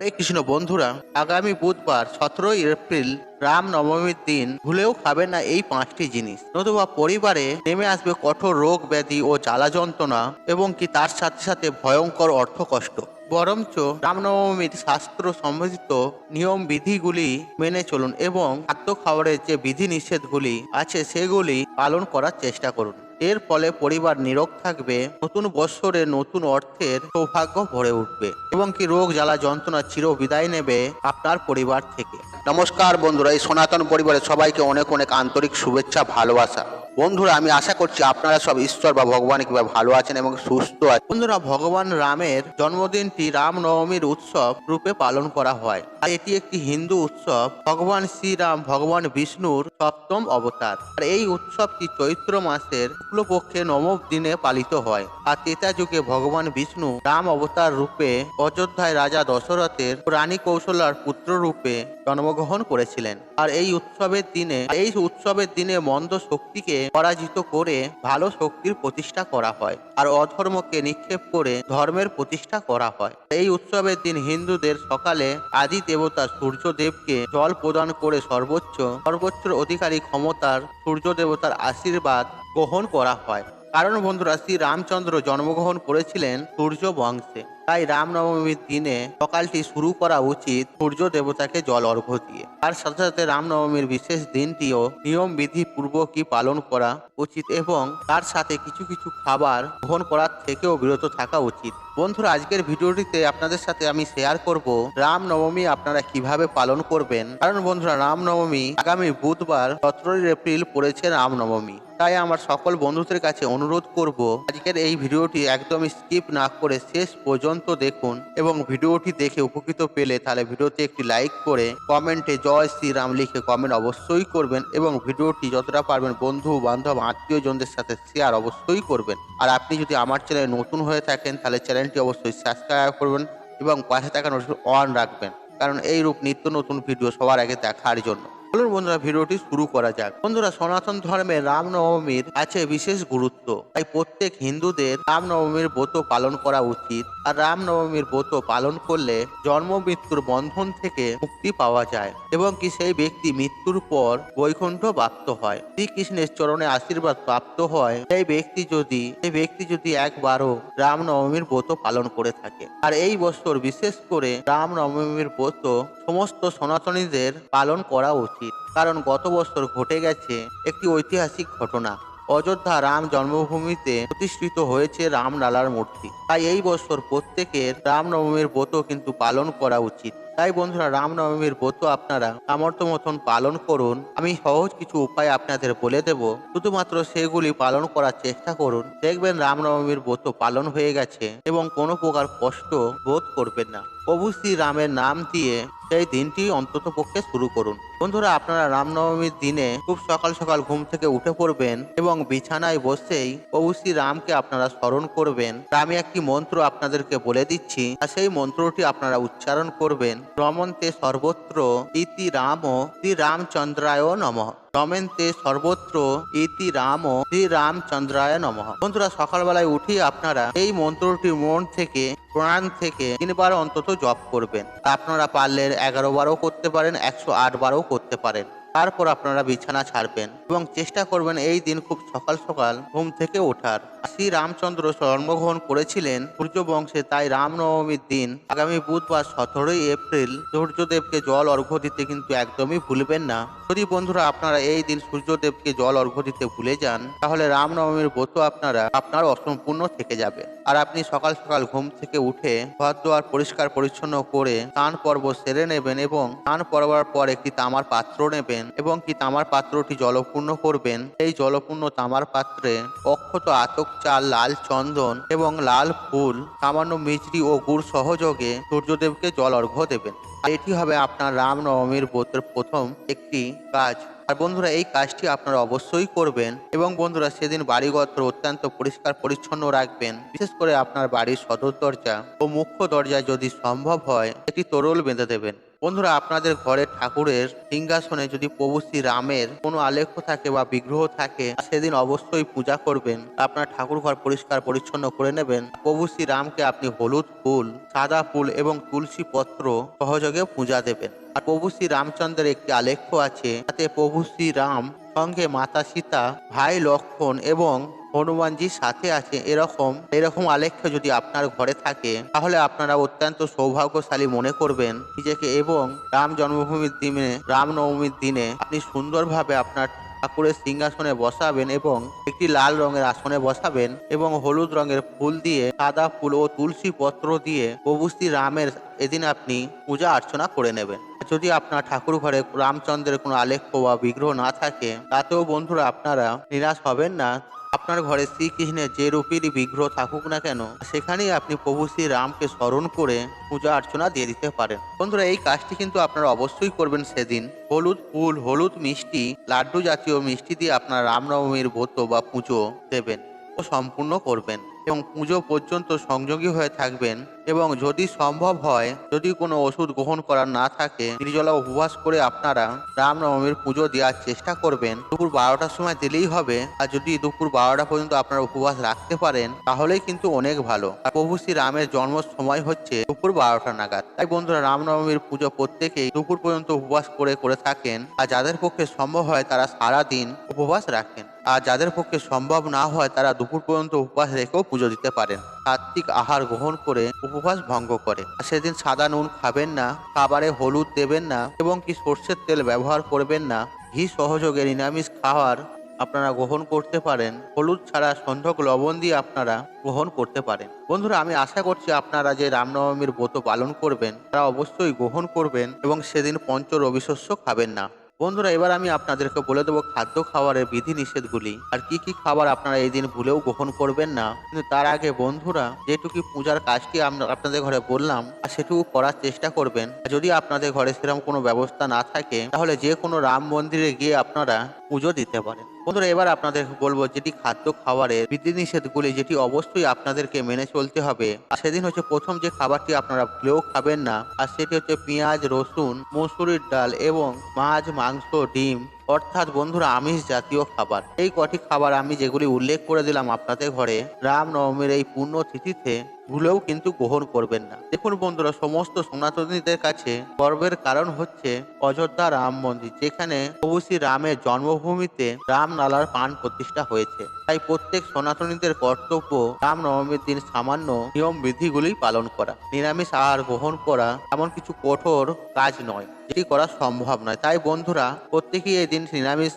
হরে কৃষ্ণ বন্ধুরা, আগামী বুধবার সতেরোই এপ্রিল রাম নবমীর দিন ভুলেও খাবে না এই পাঁচটি জিনিস। নতুবা পরিবারে নেমে আসবে কঠোর রোগ ব্যাধি ও জ্বালা যন্ত্রণা এবং কি তার সাথে সাথে ভয়ঙ্কর অর্থকষ্ট। বরঞ্চ রামনবমীর শাস্ত্র সম্বন্ধিত নিয়ম বিধিগুলি মেনে চলুন এবং খাদ্য খাবারের যে বিধি নিষেধগুলি আছে সেগুলি পালন করার চেষ্টা করুন। এর ফলে পরিবার নিরোগ থাকবে, নতুন বৎসরে নতুন অর্থের সৌভাগ্য ভরে উঠবে এবং কি রোগ, জ্বালা, যন্ত্রণা চির বিদায় নেবে আপনার পরিবার থেকে। নমস্কার বন্ধুরা, এই সনাতন পরিবারের সবাইকে অনেক অনেক আন্তরিক শুভেচ্ছা, ভালোবাসা। বন্ধুরা, আমি আশা করছি আপনারা সব ঈশ্বর বা ভগবান কীভাবে ভালো আছেন এবং সুস্থ আছেন। বন্ধুরা, ভগবান রামের জন্মদিনটি রাম নবমীর উৎসব রূপে পালন করা হয়। আর এটি একটি হিন্দু উৎসব। ভগবান শ্রীরাম, ভগবান বিষ্ণুর সপ্তম অবতার। আর এই উৎসবটি চৈত্র মাসের শুক্লপক্ষে নবম দিনে পালিত হয়। আর তেতা যুগে ভগবান বিষ্ণু রাম অবতার রূপে অযোধ্যায় রাজা দশরথের রানী কৌশলার পুত্র রূপে জন্মগ্রহণ করেছিলেন। আর এই উৎসবের দিনে, এই উৎসবের দিনে মন্দ শক্তিকে পরাজিত করে ভালো শক্তির প্রতিষ্ঠা করা হয় আর অধর্মকে নিক্ষেপ করে ধর্মের প্রতিষ্ঠা করা হয়। এই উৎসবের দিন হিন্দুদের সকালে আদি দেবতা সূর্যদেবকে জল প্রদান করে সর্বোচ্চ সর্বোচ্চ অধিকারী ক্ষমতার সূর্য দেবতার আশীর্বাদ গ্রহণ করা হয়। কারণ বন্ধুরা, শ্রী রামচন্দ্র জন্মগ্রহণ করেছিলেন সূর্য বংশে। তাই রামনবমীর দিনে সকালটি শুরু করা উচিত সূর্য দেবতাকে জল অর্ঘ্য দিয়ে। তার সাথে সাথে রামনবমীর বিশেষ দিনটিও নিয়ম বিধি পূর্বকই পালন করা উচিত এবং তার সাথে কিছু কিছু খাবার গ্রহণ করার থেকেও বিরত থাকা উচিত। বন্ধুরা, আজকের ভিডিওটিতে আপনাদের সাথে আমি শেয়ার করব রামনবমী আপনারা কীভাবে পালন করবেন। কারণ বন্ধুরা, রামনবমী আগামী বুধবার সতেরোই এপ্রিল পড়েছে রামনবমী। তাই আমার সকল বন্ধুদের কাছে অনুরোধ করব, আজকের এই ভিডিওটি একদমই স্কিপ না করে শেষ পর্যন্ত দেখুন এবং ভিডিওটি দেখে উপকৃত পেলে তাহলে ভিডিওতে একটি লাইক করে কমেন্টে জয় শ্রীরাম লিখে কমেন্ট অবশ্যই করবেন এবং ভিডিওটি যতটা পারবেন বন্ধু, বান্ধব, আত্মীয়জনদের সাথে শেয়ার অবশ্যই করবেন। আর আপনি যদি আমার চ্যানেলে নতুন হয়ে থাকেন, তাহলে চ্যানেলটি অবশ্যই সাবস্ক্রাইব করবেন এবং পাশে থাকা নোটিফিকেশন অন রাখবেন। কারণ এই রূপ নিত্য নতুন ভিডিও সবার আগে দেখার জন্য। চলুন বন্ধুরা, ভিডিওটি শুরু করা যাক। বন্ধুরা, সনাতন ধর্মে রামনবমীর আছে বিশেষ গুরুত্ব। তাই প্রত্যেক হিন্দুদের রামনবমীর ব্রত পালন করা উচিত। আর রামনবমীর ব্রত পালন করলে জন্ম, মৃত্যুর বন্ধন থেকে মুক্তি পাওয়া যায় এবং কি সেই ব্যক্তি মৃত্যুর পর বৈকুণ্ঠ প্রাপ্ত হয়। শ্রীকৃষ্ণের চরণে আশীর্বাদ প্রাপ্ত হয়। সেই ব্যক্তি যদি, সেই ব্যক্তি যদি একবারও রামনবমীর ব্রত পালন করে থাকে। আর এই বছর বিশেষ করে রামনবমীর ব্রত সমস্ত সনাতনীদের পালন করা উচিত। কারণ গত বছর ঘটে গেছে একটি ঐতিহাসিক ঘটনা। অযোধ্যা রাম জন্মভূমিতে প্রতিষ্ঠিত হয়েছে রামলালার মূর্তি। তাই এই বছর প্রত্যেকের রামনবমীর ব্রত কিন্তু পালন করা উচিত। তাই বন্ধুরা রামনবমীর ব্রত আপনারা সামর্থ্য মতন পালন করুন। আমি সহজ কিছু উপায় আপনাদের বলে দেব। শুধুমাত্র সেগুলি পালন করার চেষ্টা করুন। দেখবেন রামনবমীর ব্রত পালন হয়ে গেছে এবং কোনো প্রকার কষ্ট বোধ করবেন না। প্রভু শ্রী রামের নাম দিয়ে সেই দিনটি অন্তত পক্ষে শুরু করুন। বন্ধুরা, আপনারা রামনবমীর দিনে খুব সকাল সকাল ঘুম থেকে উঠে পড়বেন এবং বিছানায় বসেই শ্রী রামকে আপনারা স্মরণ করবেন। আমি একটি মন্ত্র আপনাদেরকে বলে দিচ্ছি, আর সেই মন্ত্রটি আপনারা উচ্চারণ করবেন। রমন্তে সর্বত্র ইতি রাম শ্রী রামচন্দ্রায় নমঃ। রমেন্তে সর্বত্র ইতি রাম শ্রী রামচন্দ্রায় নমঃ। বন্ধুরা, সকালবেলায় উঠে আপনারা এই মন্ত্রটি মন থেকে, প্রাণ থেকে তিনবার অন্তত জপ করবেন। আপনারা পারলে এগারো বারও করতে পারেন, একশো আট বারও করতে পারেন। তারপর আপনারা বিছানা ছাড়বেন এবং চেষ্টা করবেন এই দিন খুব সকাল সকাল ঘুম থেকে ওঠার। শ্রী রামচন্দ্র জন্মগ্রহণ করেছিলেন সূর্য বংশে তাই রামনবমীর দিন আগামী বুধবার সতেরোই এপ্রিল সূর্যদেবকে জল অর্ঘ্য দিতে কিন্তু একদমই ভুলবেন না। যদি বন্ধুরা আপনারা এই দিন সূর্যদেবকে জল অর্ঘ্য দিতে ভুলে যান, তাহলে রামনবমীর ব্রত আপনারা আপনার অসম্পূর্ণ থেকে যাবে। আর আপনি সকাল সকাল ঘুম থেকে উঠে ঘর দুয়ার পরিষ্কার পরিচ্ছন্ন করে স্নান পর্ব সেরে নেবেন এবং স্নান করবার পর একটি তামার পাত্র নেবেন এবং কি তামার পাত্রটি জলপূর্ণ করবেন, এই জলপূর্ণ তামার পাত্রে অক্ষত আতক চাল, লাল চন্দন এবং লাল ফুল, সামান্য মিচড়ি ও গুড় সহযোগে সূর্যদেবকে জল অর্ঘ্য দেবেন। আর এটি হবে আপনার রামনবমীর ব্রতের প্রথম একটি কাজ। আর বন্ধুরা, এই কাজটি আপনারা অবশ্যই করবেন এবং বন্ধুরা, সেদিন বাড়িঘর অত্যন্ত পরিষ্কার, পরিচ্ছন্ন রাখবেন। বিশেষ করে আপনার বাড়ির সদর দরজা ও মুখ্য দরজায় যদি সম্ভব হয়, একটি তরল বেঁধে দেবেন। বন্ধুরা, আপনাদের ঘরে ঠাকুরের সিংহাসনে যদি প্রভু শ্রী রামের কোনো আলেখ্য থাকে বা বিগ্রহ থাকে, সেদিন অবশ্যই পূজা করবেন। আপনার ঠাকুর ঘর পরিষ্কার পরিচ্ছন্ন করে নেবেন। প্রভু শ্রী রামকে আপনি হলুদ ফুল, সাদা ফুল এবং তুলসী পত্র সহযোগে পূজা দেবেন। আর প্রভু শ্রী রামচন্দ্রের একটি আলেখ্য আছে, তাতে প্রভু শ্রী রাম সঙ্গে মাতা সীতা, ভাই লক্ষণ এবং হনুমানজির সাথে আছে এরকম এরকম আলেখ্য যদি আপনার ঘরে থাকে, তাহলে আপনারা অত্যন্ত সৌভাগ্যশালী মনে করবেন। নিজেকে এবং রাম জন্মভূমির দিনে রামনবমীর দিনে আপনি সুন্দরভাবে আপনার ঠাকুরের সিংহাসনে বসাবেন এবং একটি লাল রঙের আসনে বসাবেন এবং হলুদ রঙের ফুল দিয়ে, সাদা ফুল ও তুলসী পত্র দিয়ে প্রভু শ্রী রামের এদিন আপনি পূজা অর্চনা করে নেবেন। যদি আপনার ঠাকুর ঘরে রামচন্দ্রের কোনো আলেখ্য বা বিগ্রহ না থাকে, তাতেও বন্ধুরা আপনারা নিরাশ হবেন না। আপনার ঘরে শ্রীকৃষ্ণের যে রূপেরই বিগ্রহ থাকুক না কেন, সেখানেই আপনি প্রভু শ্রী রামকে স্মরণ করে পূজা অর্চনা দিয়ে দিতে পারেন। বন্ধুরা, এই কাজটি কিন্তু আপনারা অবশ্যই করবেন সেদিন। হলুদ ফুল, হলুদ মিষ্টি, লাড্ডু জাতীয় মিষ্টি দিয়ে আপনার রামনবমীর ব্রত বা পুজো দেবেন। সম্পূর্ণ করবেন এবং পুজো পর্যন্ত সংযোগী হয়ে থাকবেন এবং যদি সম্ভব হয়, যদি কোনো ওষুধ গ্রহণ করার না থাকে, নির্জলা উপবাস করে আপনারা রামনবমীর পুজো দেওয়ার চেষ্টা করবেন। দুপুর বারোটার সময় দিলেই হবে। আর যদি দুপুর বারোটা পর্যন্ত আপনারা উপবাস রাখতে পারেন, তাহলেই কিন্তু অনেক ভালো। আর প্রভু শ্রী রামের জন্ম সময় হচ্ছে দুপুর বারোটা নাগাদ। তাই বন্ধুরা, রামনবমীর পুজো প্রত্যেকেই দুপুর পর্যন্ত উপবাস করে করে থাকেন। আর যাদের পক্ষে সম্ভব হয়, তারা সারা দিন উপবাস রাখেন। আর যাদের পক্ষে সম্ভব না হয়, তারা দুপুর পর্যন্ত উপবাস রেখেও পুজো দিতে পারেন। সাত্বিক আহার গ্রহণ করে উপবাস ভঙ্গ করে। আর সেদিন সাদা নুন খাবেন না, খাবারে হলুদ দেবেন না এবং কি সর্ষের তেল ব্যবহার করবেন না, ঘি সহযোগে নিরামিষ খাওয়ার আপনারা গ্রহণ করতে পারেন। হলুদ ছাড়া সন্ধক লবণ দিয়ে আপনারা গ্রহণ করতে পারেন। বন্ধুরা, আমি আশা করছি আপনারা যে রামনবমীর ব্রত পালন করবেন, তারা অবশ্যই গ্রহণ করবেন এবং সেদিন পঞ্চ রবিশস্য খাবেন না। বন্ধুরা, এবার আমি আপনাদেরকে বলে দেবো খাদ্য খাওয়ারের বিধি নিষেধগুলি আর কি কি খাবার আপনারা এই দিন ভুলেও গ্রহণ করবেন না। কিন্তু তার আগে বন্ধুরা, যেটুকু পূজার কাজটি আপনাদের ঘরে বললাম, আর সেটুকু করার চেষ্টা করবেন। যদি আপনাদের ঘরে সেরকম কোনো ব্যবস্থা না থাকে, তাহলে যে কোনো রাম মন্দিরে গিয়ে আপনারা পুজো দিতে পারেন। বন্ধুরা, এবার আপনাদের বলব, যেটি খাদ্য খাবারের বিধিনিষেধগুলি, যেটি অবশ্যই আপনাদেরকে মেনে চলতে হবে। আর সেদিন হচ্ছে প্রথম যে খাবারটি আপনারা ভুলেও খাবেন না, আর সেটি হচ্ছে পেঁয়াজ, রসুন, মসুরির ডাল এবং মাছ, মাংস, ডিম, অর্থাৎ বন্ধুরা, আমিষ জাতীয় খাবার। এই কটি খাবার আমি যেগুলি উল্লেখ করে দিলাম আপনাদের ঘরে, রামনবমীর এই পূর্ণ তিথিতে ভুলেও কিন্তু গ্রহণ করবেন না। দেখুন বন্ধুরা, সমস্ত সনাতনীদের কাছে গর্বের কারণ হচ্ছে অযোধ্যা রাম মন্দির, যেখানে শ্রী রামের জন্মভূমিতে রাম নালার পান প্রতিষ্ঠা হয়েছে। তাই প্রত্যেক সনাতনীদের কর্তব্য রাম নবমীর দিন সামান্য নিয়ম বিধিগুলি পালন করা। নিরামিষ আহার গ্রহণ করা এমন কিছু কঠোর কাজ নয়, যেটি করা সম্ভব নয়। তাই বন্ধুরা, প্রত্যেকেই এই দিন নিরামিষ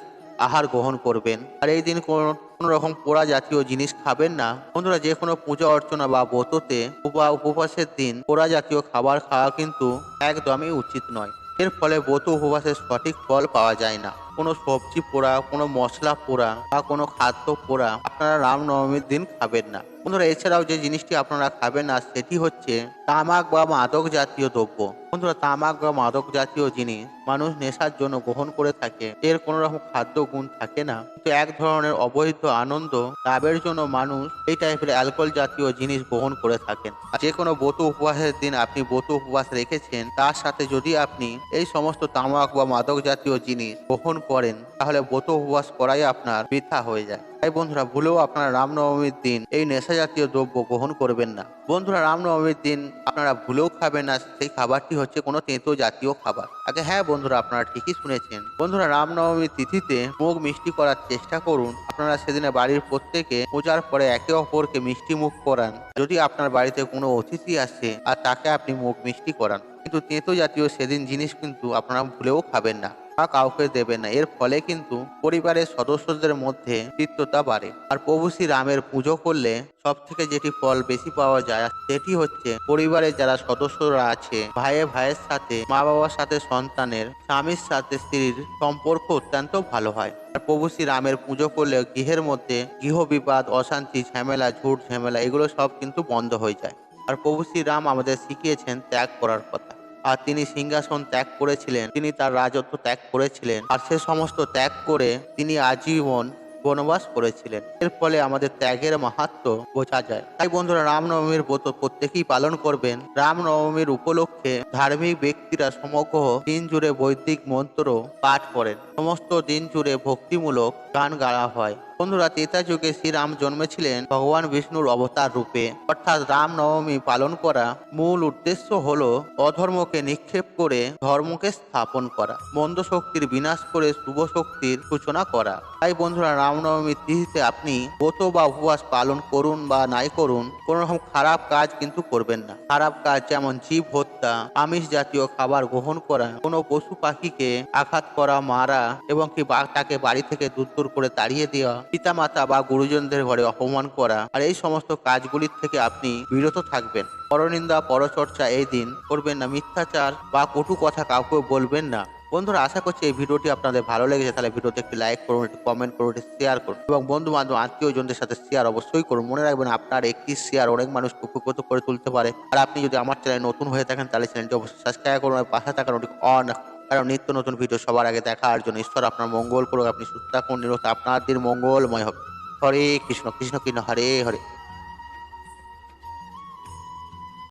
আহার গ্রহণ করবেন। আর এই দিন কোন রকম পোড়া জাতীয় জিনিস খাবেন না। বন্ধুরা, যে কোনো পূজা অর্চনা বা ব্রততে বা উপবাসের দিন পোড়া জাতীয় খাবার খাওয়া কিন্তু একদমই উচিত নয়। এর ফলে ব্রত উপবাসের সঠিক ফল পাওয়া যায় না। কোনো সবজি পোড়া, কোনো মশলা পোড়া বা কোনো খাদ্য পোড়া আপনারা রামনবমীর দিন খাবেন না। বন্ধুরা, এছাড়াও যে জিনিসটি আপনারা খাবেন না সেটি হচ্ছে তামাক বা মাদক জাতীয় দ্রব্য। বন্ধুরা, তামাক বা মাদক জাতীয় জিনিস মানুষ নেশার জন্য গ্রহণ করে থাকে। এর কোনো রকম খাদ্য গুণ থাকে না। কিন্তু এক ধরনের অবৈধ আনন্দ লাভের জন্য মানুষ এই টাইপের অ্যালকোহল জাতীয় জিনিস গ্রহণ করে থাকেন। যে কোনো ব্রত উপবাসের দিন আপনি ব্রত উপবাস রেখেছেন, তার সাথে যদি আপনি এই সমস্ত তামাক বা মাদক জাতীয় জিনিস গ্রহণ করেন, তাহলে ব্রত উপবাস করাই আপনার বৃথা হয়ে যায়। তাই বন্ধুরা, ভুলেও আপনারা রামনবমীর দিন এই নেশা জাতীয় দ্রব্য গ্রহণ করবেন না। বন্ধুরা, রামনবমীর দিন আপনারা ভুলেও খাবেন না, সেই খাবারটি হচ্ছে কোনো তেঁতো জাতীয় খাবার। আগে হ্যাঁ বন্ধুরা, আপনারা ঠিকই শুনেছেন। বন্ধুরা, রামনবমীর তিথিতে মুখ মিষ্টি করার চেষ্টা করুন। আপনারা সেদিনে বাড়ির প্রত্যেকে পূজার পরে একে অপরকে মিষ্টি মুখ করান। যদি আপনার বাড়িতে কোনো অতিথি আসে আর তাকে আপনি মুখ মিষ্টি করান। কিন্তু তেঁতো জাতীয় সেদিন জিনিস কিন্তু আপনারা ভুলেও খাবেন না। কাউকে দেবে না। এর ফলে কিন্তু পরিবারের সদস্যদের মধ্যে তিক্ততা বাড়ে। আর প্রভু শ্রী রামের পুজো করলে সব থেকে যেটি ফল বেশি পাওয়া যায়, সেটি হচ্ছে পরিবারের যারা সদস্যরা আছে, ভাইয়ে ভাইয়ের সাথে মা বাবার সাথে, সন্তানের, স্বামীর সাথে, স্ত্রীর সম্পর্ক অত্যন্ত ভালো হয়। আর প্রভু শ্রী রামের পুজো করলে গৃহের মধ্যে গৃহ বিবাদ, অশান্তি, ঝামেলা, ঝুট ঝামেলা, এগুলো সব কিন্তু বন্ধ হয়ে যায়। আর প্রভু শ্রী রাম আমাদের শিখিয়েছেন ত্যাগ করার কথা। আর তিনি সিংহাসন ত্যাগ করেছিলেন। তিনি তার রাজত্ব ত্যাগ করেছিলেন। আর সে সমস্ত ত্যাগ করে তিনি আজীবন বনবাস করেছিলেন। এর ফলে আমাদের ত্যাগের মাহাত্ম বোঝা যায়। তাই বন্ধুরা, রামনবমীর ব্রত প্রত্যেকেই পালন করবেন। রামনবমীর উপলক্ষে ধার্মিক ব্যক্তিরা সমগ্র দিন জুড়ে বৈদিক মন্ত্র পাঠ করেন। সমস্ত দিন জুড়ে ভক্তিমূলক গান গাওয়া হয়। বন্ধুরা তেতা যুগে শ্রীরাম জন্মেছিলেন ভগবান বিষ্ণুর অবতার রূপে। অর্থাৎ রাম নবমী পালন করা মূল উদ্দেশ্য হলো অধর্মকে নিক্ষেপ করে ধর্মকে স্থাপন করা, মন্দ শক্তির বিনাশ করে শুভ শক্তির সূচনা করা। তাই বন্ধুরা রামনবমীর তিথিতে আপনি ব্রত বা উপবাস পালন করুন বা নাই করুন কোন রকম খারাপ কাজ কিন্তু করবেন না। খারাপ কাজ যেমন জীব হত্যা, আমিষ জাতীয় খাবার গ্রহণ করা, কোনো পশু পাখিকে আঘাত করা, মারা এবং কি তাকে বাড়ি থেকে দূর দূর করে তাড়িয়ে দেওয়া পিতামাতা বা গুরুজনদের ঘরে অপমান করা আর এই সমস্ত কাজগুলির থেকে আপনি বিরত থাকবেন। পরনিন্দা, পরচর্চা এই দিন করবেন না, মিথ্যাচার বা কটু কথা কাউকে বলবেন না। বন্ধুরা, আশা করছি এই ভিডিওটি আপনাদের ভালো লেগেছে। তাহলে ভিডিওতে একটি লাইক করুন, একটি কমেন্ট করুন, একটি শেয়ার করুন এবং বন্ধু বান্ধব আত্মীয়জনদের সাথে শেয়ার অবশ্যই করুন। মনে রাখবেন, আপনার একটি শেয়ার অনেক মানুষ উপকৃত করে তুলতে পারে। আর আপনি যদি আমার চ্যানেল নতুন হয়ে থাকেন, তাহলে চ্যানেলটি অবশ্যই সাবস্ক্রাইব করুন আর পাশে নোটিফিকেশন অন কারণ নিত্য নতুন ভিডিও সবার আগে দেখার জন্য ঈশ্বর আপনার মঙ্গল করুক আপনি সুস্থ থাকুন নিরোধ আপনার দিন মঙ্গলময় হবে। হরে কৃষ্ণ কৃষ্ণ কৃষ্ণ, হরে হরে।